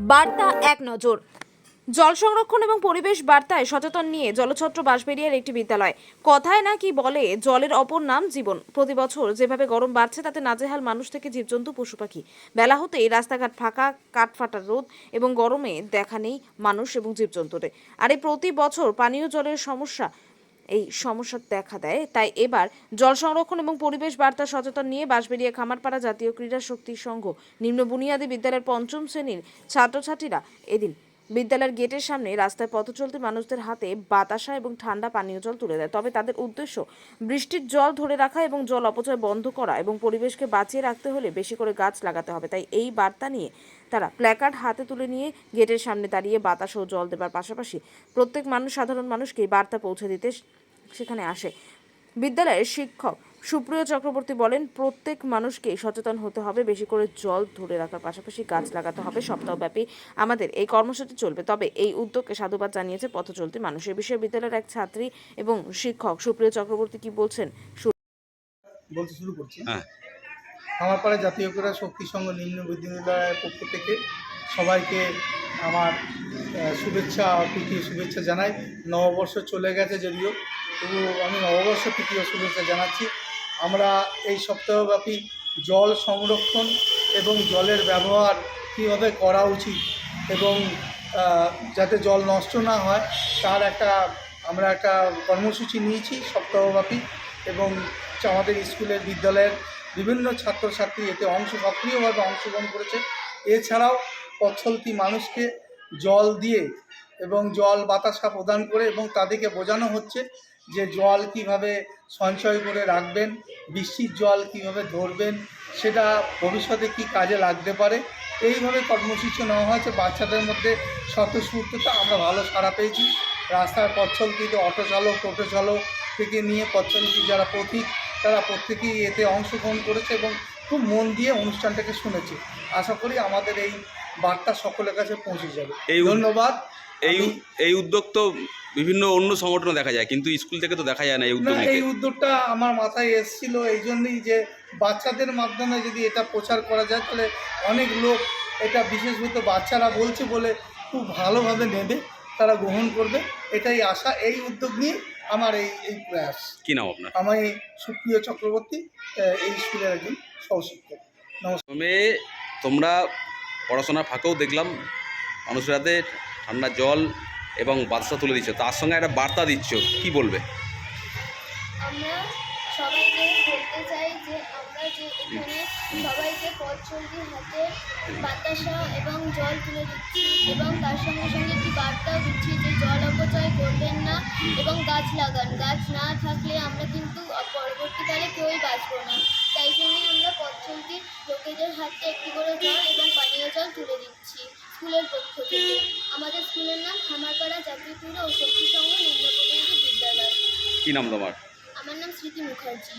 বার্তা এক নজর। জল সংরক্ষণ এবং পরিবেশ বার্তায় সচেতন নিয়ে জলছত্র বাঁশবেরিয়ার একটি বিদ্যালয়। কথায় নাকি বলে, জলের অপর নাম জীবন। প্রতি বছর যেভাবে গরম বাড়ছে, তাতে নাজেহাল মানুষ থেকে জীবজন্তু, পশু পাখি। বেলা হতেই রাস্তাঘাট ফাঁকা, কাঠফাটা রোদ এবং গরমে দেখা নেই মানুষ এবং জীবজন্তুদের। আর এই প্রতি বছর পানীয় জলের সমস্যা এই সমস্যা দেখা দেয়। তাই এবার জল সংরক্ষণ এবং পরিবেশ বার্তা সচেতন নিয়ে বাঁশবেরিয়া খামারপাড়া জাতীয় ক্রীড়া শক্তি সংঘ, নিম্ন বুনিয়াদী বিদ্যালয়ের পঞ্চম শ্রেণির ছাত্রছাত্রীরা এদিন বিদ্যালয়ের গেটের সামনে রাস্তায় পথ চলতি মানুষদের হাতে বাতাসা এবং ঠান্ডা পানীয় জল তুলে দেয়। তবে তাদের উদ্দেশ্য বৃষ্টির জল ধরে রাখা এবং জল অপচয় বন্ধ করা এবং পরিবেশকে বাঁচিয়ে রাখতে হলে বেশি করে গাছ লাগাতে হবে। তাই এই বার্তা নিয়ে তারা প্ল্যাকার্ড হাতে তুলে নিয়ে গেটের সামনে দাঁড়িয়ে বাতাস ও জল দেবার পাশাপাশি প্রত্যেক মানুষ সাধারণ মানুষকে বার্তা পৌঁছে দিতে সেখানে আসে। বিদ্যালয়ের শিক্ষক সুপ্রিয় চক্রবর্তী বলেন প্রত্যেক মানুষকে সচেতন হতে হবে বেশি করে জল ধরে রাখার পাশাপাশি গাছ লাগাতে হবে। সপ্তাহব্যাপী আমাদের এই কর্মসূচি চলবে। তবে এই উদ্যোগকে সাধুবাদ জানিয়েছে পথ চলতি মানুষ এ বিষয়ে বিদ্যালয়ের এক ছাত্রী এবং শিক্ষক সুপ্রিয় চক্রবর্তী কি বলছেন? বলতে শুরু করছি। হ্যাঁ। আমার জাতীয় ক্রীড়া শক্তি সংঘ নিম্ন বিদ্যালয়ের পক্ষ থেকে সবাইকে আমার শুভেচ্ছা, প্রীতি শুভেচ্ছা জানাই। নববর্ষ চলে গেছে যদিও, তবু আমি নববর্ষ প্রীতি ও শুভেচ্ছা জানাচ্ছি। আমরা এই সপ্তাহব্যাপী জল সংরক্ষণ এবং জলের ব্যবহার কীভাবে করা উচিত এবং যাতে জল নষ্ট না হয়, তার একটা, আমরা একটা কর্মসূচি নিয়েছি সপ্তাহব্যাপী এবং আমাদের স্কুলের বিদ্যালয়ের বিভিন্ন ছাত্রছাত্রী এতে অংশ সক্রিয়ভাবে অংশগ্রহণ করেছে। এছাড়াও পথচলতি মানুষকে জল দিয়ে এবং জল বাতাসা প্রদান করে এবং তাদেরকে বোঝানো হচ্ছে যে জল কীভাবে সঞ্চয় করে রাখবেন, বৃষ্টির জল কীভাবে ধরবেন, সেটা ভবিষ্যতে কি কাজে লাগতে পারে। এইভাবে কর্মসূচি নেওয়া হয়েছে। বাচ্চাদের মধ্যে স্বতঃস্ফূর্ততা, আমরা ভালো সাড়া পেয়েছি। রাস্তার পথচলতিতে অটো চালক টোটো চালক থেকে নিয়ে পথচলতি যারা পথিক তারা প্রত্যেকেই এতে অংশগ্রহণ করেছে এবং খুব মন দিয়ে অনুষ্ঠানটাকে শুনেছে। আশা করি আমাদের এই বার্তা সকলের কাছে পৌঁছে যাবে। এই ধন্যবাদ। এই এই উদ্যোগ তো বিভিন্ন অন্য সংগঠনে দেখা যায় কিন্তু স্কুল থেকে তো দেখা যায় না এই উদ্যোগ এই উদ্যোগটা আমার মাথায় এসেছিল এই জন্যই যে বাচ্চাদের মাধ্যমে যদি এটা প্রচার করা যায় তাহলে অনেক লোক এটা বিশেষত বাচ্চারা বলছে বলে খুব ভালোভাবে নেবে তারা গ্রহণ করবে। এটাই আশা এই উদ্যোগ নিয়ে আমার এই এই প্রয়াস। কি নাম আপনার? আমি সুপ্রিয় চক্রবর্তী এই স্কুলের একজন সহশিক্ষক। নমস্কার। তোমরা পড়াশোনা ফাঁকেও দেখলাম মানুষের হাতে ঠান্ডা জল এবং বাদশা তুলে দিচ্ছ। তার সঙ্গে একটা বার্তা দিচ্ছ কি বলবে? আমরা সবাইকে বলতে চাই যে আমরা যে এখানে সবাইকে চলতি হাতে বাতাসা এবং জল তুলে দিচ্ছি এবং তার সঙ্গে সঙ্গে একটি বার্তাও দিচ্ছি যে জল অপচয় করবেন না এবং গাছ লাগান। গাছ না থাকলে আমরা কিন্তু পরবর্তীকালে কেউই বাঁচবো না। তাই জন্যই আমরা পথ লোকেদের হাতে একটি করে জল এবং পানীয় জল তুলে দিচ্ছি স্কুলের পক্ষ থেকে। আমাদের স্কুলের নাম খামারপাড়া জাতীয় ক্রীড়া ও শক্তি সংঘ নিম্ন বুনিয়াদী বিদ্যালয়। কি নাম তোমার? নাম স্মৃতি মুখার্জি।